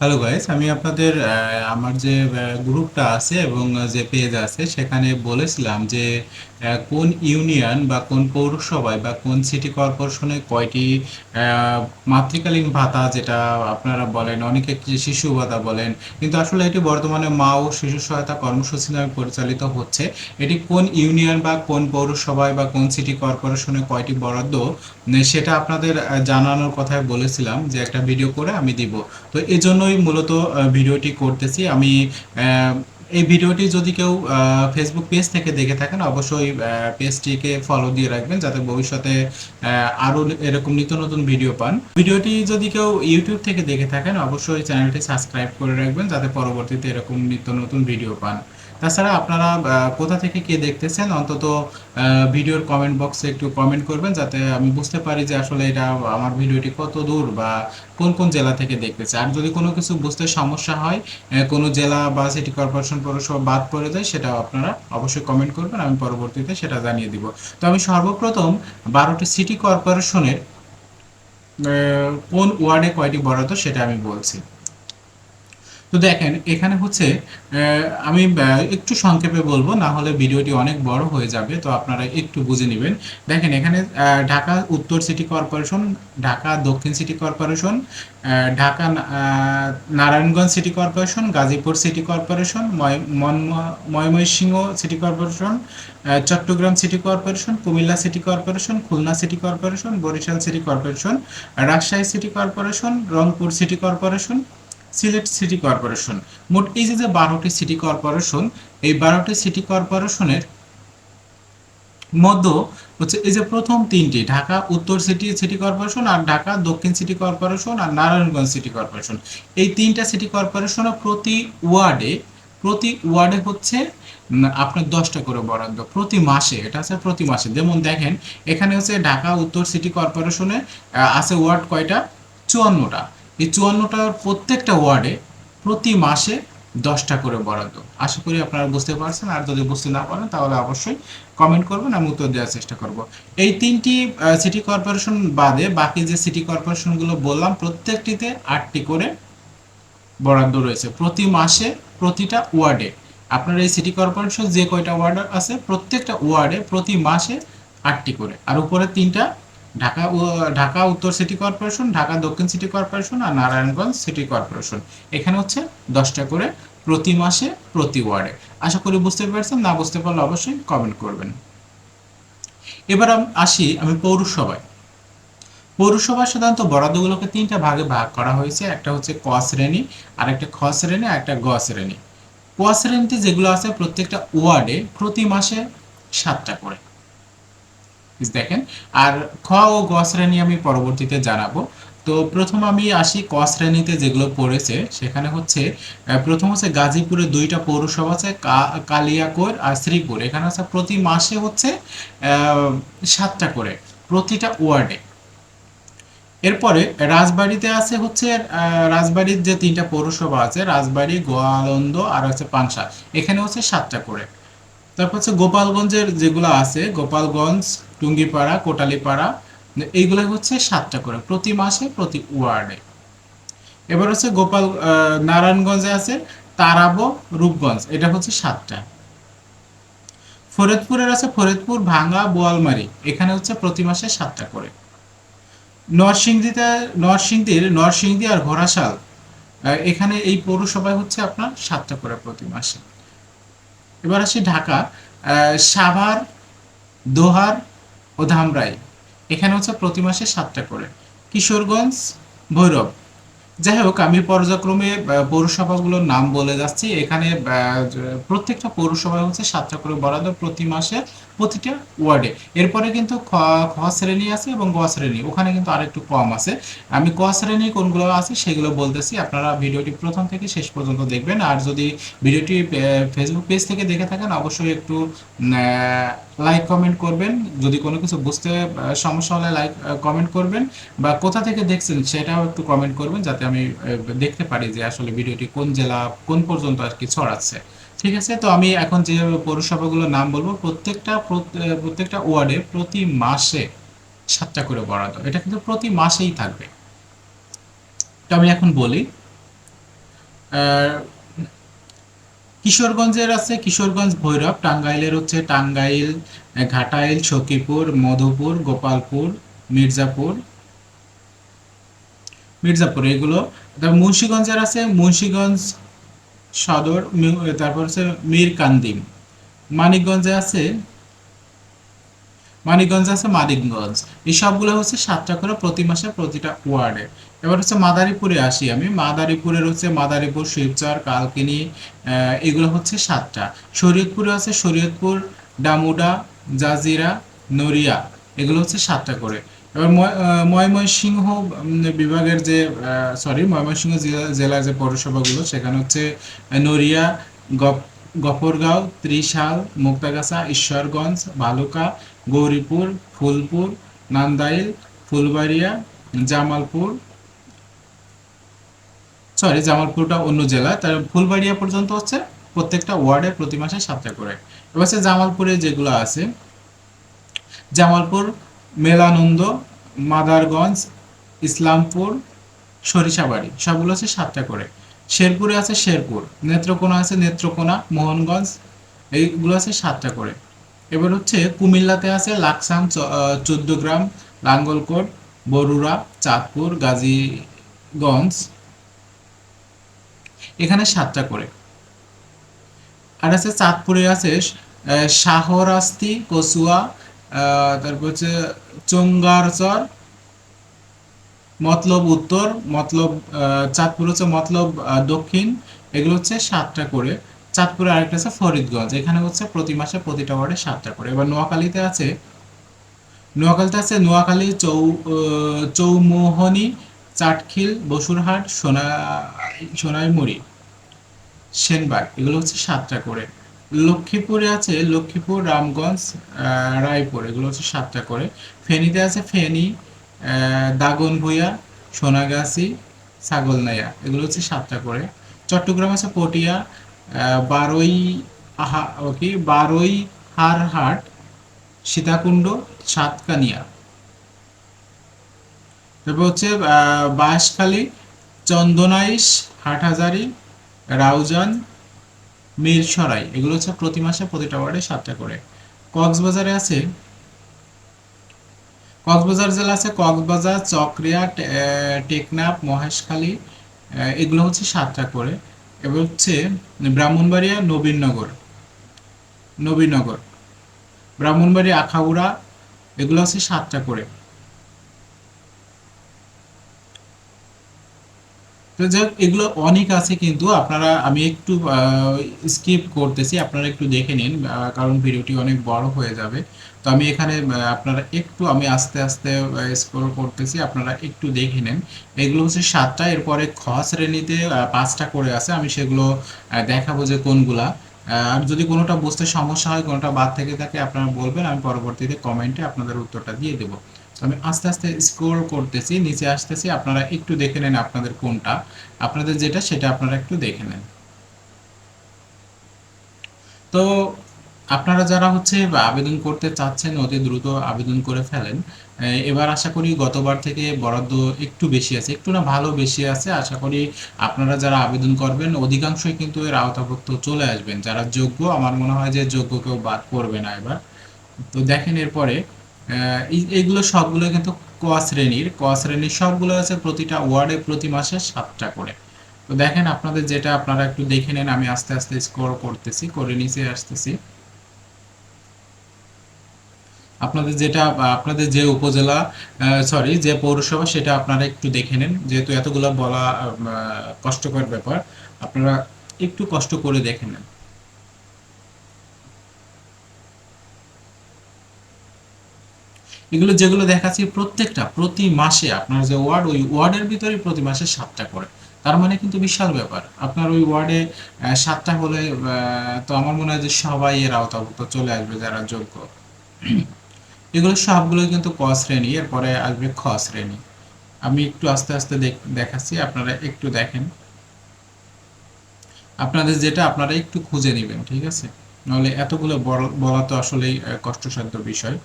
Hello guys আমি আপনাদের আমার যে গ্রুপটা আছে এবং যে পেজ আছে, সেখানে বলেছিলাম যে কোন ইউনিয়ন বা কোন পৌরসভায় বা কোন সিটি কর্পোরেশনে কয়টি মাতৃকালীন ভাতা, যেটা আপনারা বলেন, অনেকে শিশু ভাতা বলেন, কিন্তু আসলে এটি বর্তমানে মা ও শিশু সহায়তা কর্মসূচি নামে পরিচালিত হচ্ছে। এটি কোন ইউনিয়ন বা কোন পৌরসভায় বা কোন সিটি কর্পোরেশনে কয়টি বরাদ্দ সেটা আপনাদের জানানোর কথায় বলেছিলাম যে একটা ভিডিও করে আমি দিব। তো এই জন্যই মূলত ভিডিওটি করতেছি। আমি এই ভিডিওটি যদি কেউ ফেসবুক পেজ থেকে দেখে থাকেন, অবশ্যই পেজটিকে ফলো দিয়ে রাখবেন যাতে ভবিষ্যতে আরও আরও এরকম নিত্য নতুন ভিডিও পান। ভিডিওটি যদি কেউ ইউটিউব থেকে দেখে থাকেন, অবশ্যই চ্যানেলটি সাবস্ক্রাইব করে রাখবেন যাতে পরবর্তীতে এরকম নিত্য নতুন ভিডিও পান। তাছাড়া আপনারা কোথা থেকে কে দেখতেছেন, অন্তত ভিডিওর কমেন্ট বক্সে একটু কমেন্ট করবেন, যাতে আমি বুঝতে পারি যে আসলে এটা আমার ভিডিওটি কত দূর বা কোন কোন জেলা থেকে দেখতেছে। আর যদি কোনো কিছু বুঝতে সমস্যা হয় কোনো জেলা বা সিটি কর্পোরেশন পৌরসভা বাদ পড়ে যায় সেটাও আপনারা অবশ্যই কমেন্ট করবেন, আমি পরবর্তীতে সেটা জানিয়ে দিব। তো আমি সর্বপ্রথম বারোটি সিটি কর্পোরেশনের কোন ওয়ার্ডে কয়টি বরাদ্দ, সেটা আমি বলছি। তো দেখেন এখানে হচ্ছে আমি একটু সংক্ষেপে বলব না হলে ভিডিওটি অনেক বড় হয়ে যাবে তো আপনারা একটু বুঝে নেবেন দেখেন এখানে ঢাকা উত্তর সিটি কর্পোরেশন ঢাকা দক্ষিণ city corporation Dhaka Narayanganj city corporation Gazipur city corporation Mymensingh city corporation Chittagong city corporation Comilla city corporation Khulna city corporation Barishal city corporation Rajshahi city corporation Rangpur city corporation Sylhet city corporation. মোট এই যে যে বারোটি city corporation, এই বারোটি city কর্পোরেশনের মধ্য হচ্ছে এই যে প্রথম তিনটি, ঢাকা, উত্তর সিটি সিটি কর্পোরেশন আর ঢাকা, দক্ষিণ সিটি কর্পোরেশন আর নারায়ণগঞ্জ সিটি কর্পোরেশন। এই তিনটা সিটি কর্পোরেশনে প্রতি ওয়ার্ডে প্রতি ওয়ার্ডে হচ্ছে আপনার দশটা করে বরাদ্দ প্রতি মাসে, এটা আছে প্রতি মাসে। যেমন দেখেন, এখানে হচ্ছে ঢাকা, উত্তর সিটি কর্পোরেশনে আছে ওয়ার্ড কয়টা? চুয়ান্নটা। এই চুয়ান্নটার প্রত্যেকটা ওয়ার্ডে প্রতি মাসে দশটা করে বরাদ্দ। আশা করি আপনারা বুঝতে পারছেন, আর যদি বুঝতে না পারেন তাহলে অবশ্যই কমেন্ট করবেন, আমি উত্তর দেওয়ার চেষ্টা করব। এই তিনটি সিটি কর্পোরেশন বাদে বাকি যে সিটি কর্পোরেশনগুলো বললাম, প্রত্যেকটিতে আটটি করে বরাদ্দ রয়েছে। প্রতি মাসে প্রতিটা ওয়ার্ডে। আপনার এই সিটি কর্পোরেশন যে কয়টা ওয়ার্ড আছে, প্রত্যেকটা ওয়ার্ডে প্রতি মাসে আটটি করে। আর উপরে তিনটা ঢাকা ঢাকা উত্তর সিটি কর্পোরেশন, ঢাকা দক্ষিণ সিটি কর্পোরেশন আর নারায়ণগঞ্জ সিটি কর্পোরেশন। এখানে হচ্ছে দশটা করে প্রতি মাসে, প্রতি ওয়ার্ডে। আশা করি বুঝতে পারছেন, না বুঝতে পারলে অবশ্যই কমেন্ট করবেন। এবার আসি আমি পৌরসভায়। পৌরসভা সাধারণত বরাদ্দগুলোকে তিনটা ভাগে ভাগ করা হয়েছে। একটা হচ্ছে ক শ্রেণি আর একটা খ শ্রেণি আর একটা গ শ্রেণি। ক শ্রেণীতে যেগুলো আছে প্রত্যেকটা ওয়ার্ডে প্রতি মাসে সাতটা করে। দেখেন। আর খ ও গ শ্রেণি আমি পরবর্তীতে জানাব। তো প্রথম আমি আসি ক শ্রেণীতে যেগুলো পড়েছে। সেখানে হচ্ছে প্রথম হচ্ছে গাজীপুরে দুইটা পৌরসভা আছে কালিয়াকৈর আর শ্রীপুর। এখানে হচ্ছে প্রতি মাসে হচ্ছে সাতটা করে, প্রতিটা ওয়ার্ডে। এরপরে রাজবাড়িতে আছে হচ্ছে রাজবাড়ির যে তিনটা পৌরসভা আছে, রাজবাড়ি, গোয়ালন্দ আর হচ্ছে পানসা। এখানে হচ্ছে সাতটা করে। তারপর হচ্ছে গোপালগঞ্জের যেগুলো আছে, গোপালগঞ্জ টুঙ্গিপাড়া, কোটালিপাড়া এইগুলো হচ্ছে সাতটা করে, প্রতি মাসে, প্রতি ওয়ার্ডে। এবার হচ্ছে গোপাল নারায়ণগঞ্জে আছে তারাবো, রূপগঞ্জ, এটা হচ্ছে সাতটা। ফরিদপুরের আছে ফরিদপুর, ভাঙ্গা, বোয়ালমারি, এখানে হচ্ছে প্রতি মাসে সাতটা করে। নরসিংদীতে, নরসিংদীর, নরসিংদী আর ঘোড়াশাল এখানে এই পৌরসভায় হচ্ছে আপনার সাতটা করে প্রতি মাসে। এবার আসি ঢাকা সাভার, দোহার ও ধামরাই। এখানে হচ্ছে প্রতি মাসে সাতটা করে। কিশোরগঞ্জ, ভৈরব। যাই হোক, আমি পর্যায়ক্রমে পৌরসভাগুলোর নাম বলে যাচ্ছি। এখানে প্রত্যেকটা পৌরসভায় হচ্ছে সাতটা করে বরাদ্দ প্রতি মাসে। প্রতিটা ওয়ার্ডে। এরপরে কিন্তু খ শ্রেণি আছে এবং গ শ্রেণি। ওখানে কিন্তু আরেকটু কম আছে। আমি ক শ্রেণি কোনগুলো আছে সেগুলো বলতেছি। আপনারা ভিডিওটি প্রথম থেকে শেষ পর্যন্ত দেখবেন। আর যদি ভিডিওটি ফেসবুক পেজ থেকে দেখে থাকেন, অবশ্যই একটু লাইক কমেন্ট করবেন। যদি কোনো কিছু বুঝতে সমস্যা হলে লাইক কমেন্ট করবেন। বা কোথা থেকে দেখছেন সেটাও একটু কমেন্ট করবেন, যাতে আমি দেখতে পারি যে আসলে ভিডিওটি কোন জেলা, কোন পর্যন্ত আর কি ছড়াচ্ছে। ঠিক আছে, তো আমি এখন যে পৌরসভাগুলোর নাম বলব, প্রত্যেকটা প্রত্যেকটা ওয়ার্ডে প্রতি মাসে সাতটা করে বরাদ্দ, এটা কিন্তু প্রতি মাসেই থাকবে। তো আমি এখন বলি কিশোরগঞ্জের আছে কিশোরগঞ্জ, ভৈরব, টাঙ্গাইলের হচ্ছে টাঙ্গাইল, ঘাটাইল, সখীপুর, মধুপুর, গোপালপুর, মির্জাপুর মির্জাপুর, এগুলো। তারপর মুন্সিগঞ্জের আছে মুন্সিগঞ্জ সদর তারপর হচ্ছে মীরকান্দিম মানিকগঞ্জে আছে মানিকগঞ্জ আছে মানিকগঞ্জ। এই সবগুলো হচ্ছে সাতটা করে প্রতি মাসে প্রতিটা ওয়ার্ডে। এবার হচ্ছে মাদারীপুরে আসি আমি। মাদারীপুরের হচ্ছে মাদারীপুর শিবচর কালকিনি এগুলো হচ্ছে সাতটা। শরীয়তপুরে আছে শরীয়তপুর ডামুডা জাজিরা, নড়িয়া। এগুলো হচ্ছে সাতটা করে। এবার ময়মনসিংহ বিভাগের যে সরি ময়মনসিংহ জেলার যে পৌরসভাগুলো, সেখানে হচ্ছে নড়িয়া গফরগাঁও, ত্রিশাল, মুক্তাগাছা, ঈশ্বরগঞ্জ ভালুকা গৌরীপুর, ফুলপুর, নান্দাইল, ফুলবাড়িয়া, জামালপুর সরি জামালপুরটা অন্য জেলা। তার ফুলবাড়িয়া পর্যন্ত হচ্ছে প্রত্যেকটা ওয়ার্ডে প্রতি মাসে সাতটা করে। এবার জামালপুরে যেগুলো আছে, জামালপুর মেলানন্দ, মাদারগঞ্জ, ইসলামপুর, সরিষাবাড়ি। সবগুলো আছে সাতটা করে। শেরপুরে আছে শেরপুর। নেত্রকোনা আছে নেত্রকোনা, মোহনগঞ্জ, এইগুলো আছে সাতটা করে। এবার হচ্ছে কুমিল্লাতে আছে লাকসাম চোদ্দ গ্রাম লাঙ্গলকোট, বরুড়া, চাঁদপুর, গাজীগঞ্জ। এখানে সাতটা করে। আর আছে চাঁদপুরে আছে শাহরাস্তি কচুয়া তারপর হচ্ছে চোঙ্গারচর মতলব উত্তর, মতলব চাঁদপুর হচ্ছে মতলব দক্ষিণ, এগুলো হচ্ছে সাতটা করে। চাঁদপুরে আরেকটা আছে ফরিদগঞ্জ, এখানে হচ্ছে প্রতি মাসে প্রতিটা ওয়ার্ডে সাতটা করে। এবার নোয়াখালীতে আছে নোয়াখালীতে আছে নোয়াখালী চৌ চৌমোহনী, চাটখিল, বসুরহাট, সোনা, সোনাইমুড়ি, সেনবাগ, এগুলো হচ্ছে সাতটা করে। লক্ষ্মীপুরে আছে লক্ষ্মীপুর, রামগঞ্জ রায়পুর, এগুলো হচ্ছে সাতটা করে। ফেনীতে আছে ফেনী দাগনভূঞা, সোনাগাছি, ছাগলনাইয়া, এগুলো হচ্ছে সাতটা করে। চট্টগ্রাম আছে পটিয়া বারোই আহা, ও কি? বারোই হারহাট সীতাকুণ্ড, সাতকানিয়া। তারপর হচ্ছে বাঁশখালী, চন্দনাইশ, হাটহাজারি, রাউজান মিরসরাই এগুলো হচ্ছে প্রতি মাসে প্রতিটা ওয়ার্ডে সাতটা করে। কক্সবাজারে আছে কক্সবাজার জেলা আছে কক্সবাজার, চকরিয়া টেকনাফ, মহেশখালী এগুলো হচ্ছে সাতটা করে। এবার হচ্ছে ব্রাহ্মণবাড়িয়া নবীননগর নবীনগর। ব্রাহ্মণবাড়ি আখাউড়া, এগুলো হচ্ছে সাতটা করে। এগুলো অনেক আছে কিন্তু আপনারা, আমি একটু স্কিপ করতেছি, আপনারা একটু দেখে নিন কারণ ভিডিওটি অনেক বড় হয়ে যাবে। তো আমি এখানে আপনারা একটু, আমি আস্তে আস্তে স্ক্রল করতেছি, আপনারা একটু দেখে নেন। এগুলো হচ্ছে সাতটা, এরপরে খ শ্রেণীতে পাঁচটা করে আছে, আমি সেগুলো দেখাবো যে কোনগুলা। আর যদি কোনোটা বুঝতে সমস্যা হয়, কোনোটা বাদ থেকে থাকে, আপনারা বলবেন, আমি পরবর্তীতে কমেন্টে আপনাদের উত্তরটা দিয়ে দেবো। আমি আস্তে আস্তে স্ক্রল করতেছি, নিচে আসতেছি, আপনারা একটু দেখে নেন আপনাদের কোনটা। আপনাদের যেটা, সেটা আপনারা একটু দেখে নেন। তো আপনারা যারা হচ্ছে আবেদন করতে চাচ্ছেন, অতি দ্রুত আবেদন করে ফেলেন। এবার আশা করি গতবার থেকে বরাদ্দ একটু বেশি আছে। একটু না ভালো বেশি আছে। আশা করি আপনারা যারা আবেদন করবেন, অধিকাংশই কিন্তু এর আওতাভুক্ত চলে আসবেন। যারা যোগ্য, আমার মনে হয় যে যোগ্য কেউ বাদ করবে না এবার। তো দেখেন এরপরে এইগুলো সবগুলো কিন্তু ক শ্রেণির। ক শ্রেণির সবগুলো আছে প্রতিটা ওয়ার্ডে প্রতি মাসে সাতটা করে। তো দেখেন আপনাদের যেটা আপনারা একটু দেখে নেন, আমি আস্তে আস্তে স্কোর করতেছি, করে নিচে আসতেছি। আপনাদের যেটা, আপনাদের যে উপজেলা সরি যে পৌরসভা, সেটা আপনারা একটু দেখে নেন। যেহেতু এতগুলো বলা কষ্টকর ব্যাপার, আপনারা একটু কষ্ট করে দেখে নেন। এগুলো যেগুলো দেখাচ্ছি প্রত্যেকটা, প্রতি মাসে আপনার যে ওয়ার্ড, ওই ওয়ার্ডের ভিতরে প্রতি মাসে সাতটা করে। তার মানে কিন্তু বিশাল ব্যাপার। আপনার ওই ওয়ার্ডে সাতটা হলে তো আমার মনে হয় যে সবাই এর আওতাভুক্ত চলে আসবে যারা যোগ্য। এগুলো সবগুলো কিন্তু ক শ্রেণি, এরপরে আসবে খ শ্রেণি। আমি একটু আস্তে আস্তে দেখ- দেখাচ্ছি, আপনারা একটু দেখেন। আপনাদের যেটা আপনারা একটু খুঁজে নেবেন, ঠিক আছে? নাহলে এতগুলো বলা তো আসলেই কষ্টসাধ্য বিষয়।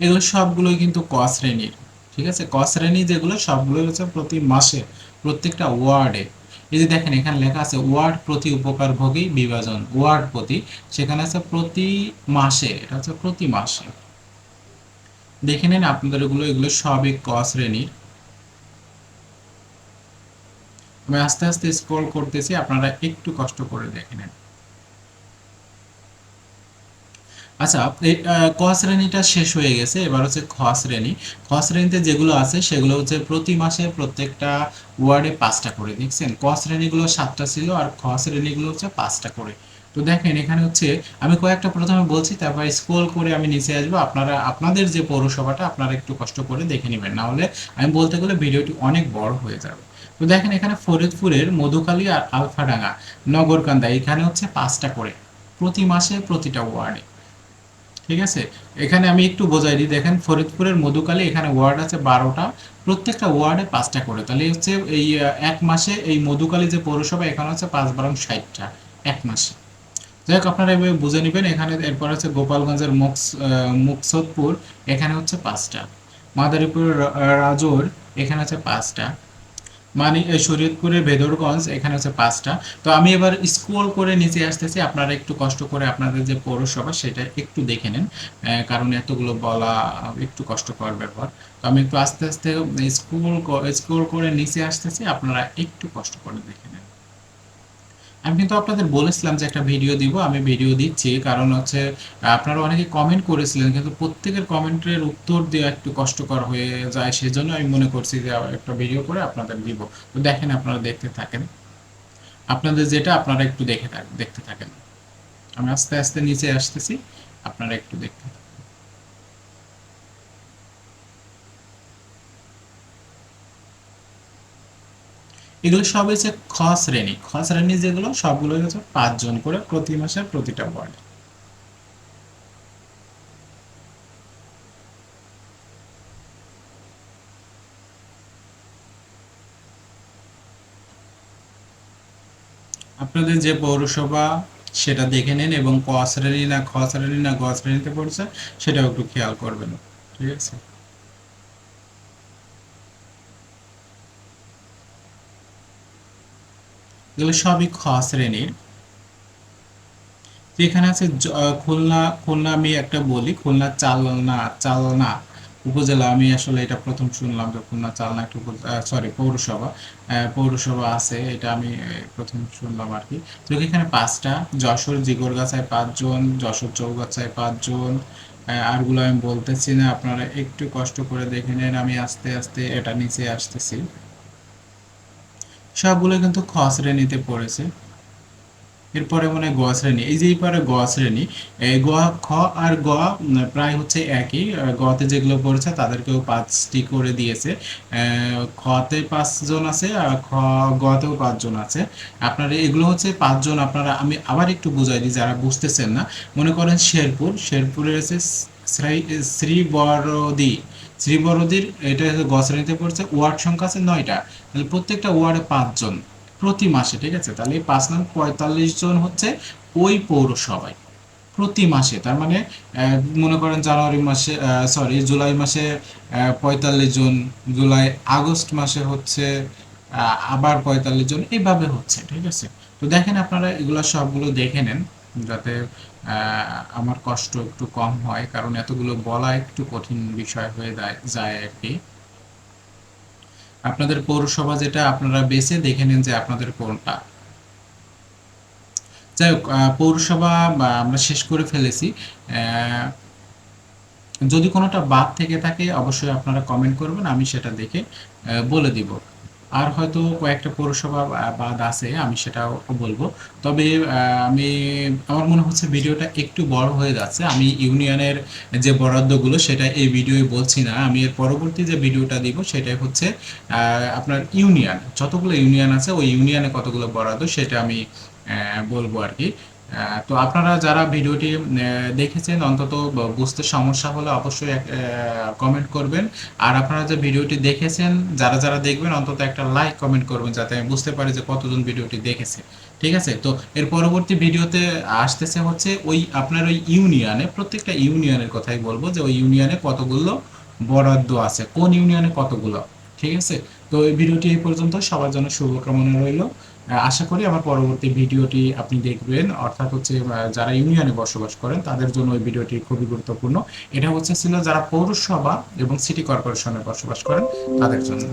এগুলো সবগুলোই কিন্তু ক শ্রেণির ঠিক আছে? ক শ্রেণি যেগুলো সবগুলো হচ্ছে প্রতি মাসে, প্রত্যেকটা ওয়ার্ডে। এই যে দেখেন, এখানে লেখা আছে, ওয়ার্ড প্রতি উপকারভোগী বিভাজন। ওয়ার্ড প্রতি, সেখানে আছে প্রতি মাসে, এটা হচ্ছে প্রতি মাসে। দেখে নিন আপনাদের এগুলো এগুলো সবই ক শ্রেণির আমি আস্তে আস্তে স্ক্রল করতেছি, আপনারা একটু কষ্ট করে দেখে নেন। আচ্ছা ক শ্রেণীটা শেষ হয়ে গেছে, এবার হচ্ছে খ শ্রেণি। খ শ্রেণীতে যেগুলো আছে, সেগুলো হচ্ছে প্রতি মাসে প্রত্যেকটা ওয়ার্ডে পাঁচটা করে, দেখছেন? ক শ্রেণীগুলো সাতটা ছিল আর খ শ্রেণীগুলো হচ্ছে পাঁচটা করে। তো দেখেন, এখানে হচ্ছে আমি কয়েকটা প্রথমে বলছি, তারপর স্ক্রল করে আমি নিচে আসব। আপনারা, আপনাদের যে পৌরসভাটা, আপনারা একটু কষ্ট করে দেখে নেবেন। না হলে আমি বলতে গেলে ভিডিওটি অনেক বড় হয়ে যাবে। তো দেখেন, এখানে ফরিদপুরের মধুখালী আর আলফাডাঙ্গা, নগরকান্দা, এখানে হচ্ছে পাঁচটা করে, প্রতি মাসে প্রতিটা ওয়ার্ডে। ঠিক আছে? এখানে আমি একটু বোঝাই দিই। দেখেন, ফরিদপুরের মধুকালী, এখানে ওয়ার্ড আছে বারোটা। প্রত্যেকটা ওয়ার্ডে পাঁচটা করে। তাহলে হচ্ছে এই এক মাসে এই মধুকালী যে পৌরসভা, এখানে হচ্ছে পাঁচ বারং ষাটটা এক মাসে। যাই হোক, আপনারা এভাবে বুঝে নেবেন। এখানে এরপর হচ্ছে গোপালগঞ্জের মুকস মুকসদপুর, এখানে হচ্ছে পাঁচটা। মাদারীপুর রাজোর এখানে হচ্ছে পাঁচটা। মানে শরীয়তপুরের ভেদরগঞ্জ এখানে হচ্ছে পাঁচটা। তো আমি এবার স্কুল করে নিচে আসতেছি। আপনারা একটু কষ্ট করে আপনাদের যে পৌরসভা, সেটা একটু দেখে নেন। কারণ এতগুলো বলা একটু কষ্টকর ব্যাপার। তো আমি একটু আস্তে আস্তে স্কুল স্কুল করে নিচে আসতেছি। আপনারা একটু কষ্ট করে দেখে নেন। আমি কিন্তু আপনাদের বলেছিলাম যে একটা ভিডিও দিব, আমি ভিডিও দিচ্ছি। কারণ হচ্ছে, আপনারা অনেকে কমেন্ট করেছিলেন, কিন্তু প্রত্যেকের কমেন্টের উত্তর দেওয়া একটু কষ্টকর হয়ে যায়, সেজন্য আমি মনে করছি যে একটা ভিডিও করে আপনাদের দিব। তো দেখেন আপনারা দেখতে থাকেন। আপনাদের যেটা, আপনারা একটু দেখে দেখতে থাকেন। আমি আস্তে আস্তে নিচে আসতেছি, আপনারা একটু দেখতে থাকেন। এগুলো সব হচ্ছে খ শ্রেণি। খ শ্রেণি যেগুলো সবগুলো হচ্ছে পাঁচজন করে প্রতি মাসে প্রতিটা ওয়ার্ডে আপনাদের যে পৌরসভা, সেটা দেখে নিন এবং ক শ্রেণি না খ শ্রেণি না গ শ্রেণীতে পড়ছে, সেটাও একটু খেয়াল করবেন। ঠিক আছে? এগুলো সবই খ শ্রেণির। তো এখানে আছে খুলনা খুলনা আমি একটা বলি, খুলনা চালনা চালনা উপজেলা আমি আসলে এটা প্রথম শুনলাম যে খুলনা চালনা একটা সরি পৌরসভা পৌরসভা আছে, এটা আমি প্রথম শুনলাম আর কি। তো এখানে পাঁচটা, যশোর, জিগরগাছায় পাঁচজন, যশোর চৌগাছায় পাঁচজন আরগুলো আমি বলতেছি না, আপনারা একটু কষ্ট করে দেখে নেন, আমি আস্তে আস্তে এটা নিচে আসতেছি। সবগুলো কিন্তু খ শ্রেণীতে পড়েছে। এরপরে মনে হয় গ শ্রেণি। এই যে এই পারে গ শ্রেণি, এই গ, খ আর গ প্রায় হচ্ছে একই। গতে যেগুলো পড়েছে তাদেরকেও পাঁচটি করে দিয়েছে। খতে পাঁচজন আছে আর খ, গতেও পাঁচজন আছে। আপনারা এগুলো হচ্ছে পাঁচজন আপনারা, আমি আবার একটু বুঝাই দিই যারা বুঝতেছেন না। মনে করেন শেরপুর শেরপুরের আছে শ্রী, শ্রীবরদী। শ্রীবরদীর এটা গ পড়ছে, ওয়ার্ড সংখ্যা আছে নয়টা। তাহলে প্রত্যেকটা ওয়ার্ডে পাঁচজন প্রতি মাসে, ঠিক আছে? তাহলে পাঁচ নং পঁয়তাল্লিশ জন হচ্ছে ওই পৌরসভায় প্রতি মাসে। তার মানে মনে করেন জানুয়ারি মাসে সরি জুলাই মাসে পঁয়তাল্লিশ জন, জুলাই, আগস্ট মাসে হচ্ছে আবার পঁয়তাল্লিশ জন এইভাবে হচ্ছে, ঠিক আছে? তো দেখেন আপনারা এগুলো সবগুলো দেখে নেন। যাতে আমার কষ্ট একটু কম হয়, কারণ এতগুলো বলা একটু কঠিন বিষয় হয়ে যায় আর কি। আপনাদের পৌরসভা যেটা, আপনারা বেছে দেখে নেন যে আপনাদের কোনটা। যাই হোক পৌরসভা আমরা শেষ করে ফেলেছি। যদি কোনোটা বাদ থেকে থাকে, অবশ্যই আপনারা কমেন্ট করবেন, আমি সেটা দেখে বলে দিব। আর হয়তো কয়েকটা পৌরসভা বাদ আছে, আমি সেটাও বলব। তবে আমি, আমার মনে হচ্ছে ভিডিওটা একটু বড় হয়ে যাচ্ছে। আমি ইউনিয়নের যে বরাদ্দগুলো, সেটা এই ভিডিওয়ে বলছি না। আমি এর পরবর্তী যে ভিডিওটা দিব, সেটাই হচ্ছে আপনার ইউনিয়ন। যতগুলো ইউনিয়ন আছে, ওই ইউনিয়নে কতগুলো বরাদ্দ, সেটা আমি বলব আর কি। তো আপনারা যারা ভিডিওটি দেখেছেন, অন্তত বুঝতে সমস্যা হলে অবশ্যই কমেন্ট করবেন। আর আপনারা যে ভিডিওটি দেখেছেন, যারা যারা দেখবেন, অন্তত একটা লাইক কমেন্ট করবেন, যাতে আমি বুঝতে পারি যে কতজন ভিডিওটি দেখেছে। ঠিক আছে? তো এর পরবর্তী ভিডিওতে আসতেছে হচ্ছে ওই আপনার ওই ইউনিয়নে প্রত্যেকটা ইউনিয়নের কথাই বলব যে ওই ইউনিয়নে কতগুলো বরাদ্দ আছে, কোন ইউনিয়নে কতগুলো? ঠিক আছে? তো এই ভিডিওটি এই পর্যন্ত। সবার জন্য শুভকামনা রইল। আশা করি আমার পরবর্তী ভিডিওটি আপনি দেখবেন। অর্থাৎ হচ্ছে যারা ইউনিয়নে বসবাস করেন, তাদের জন্য ওই ভিডিওটি খুবই গুরুত্বপূর্ণ। এটা হচ্ছে ছিল যারা পৌরসভা এবং সিটি কর্পোরেশনে বসবাস করেন, তাদের জন্য।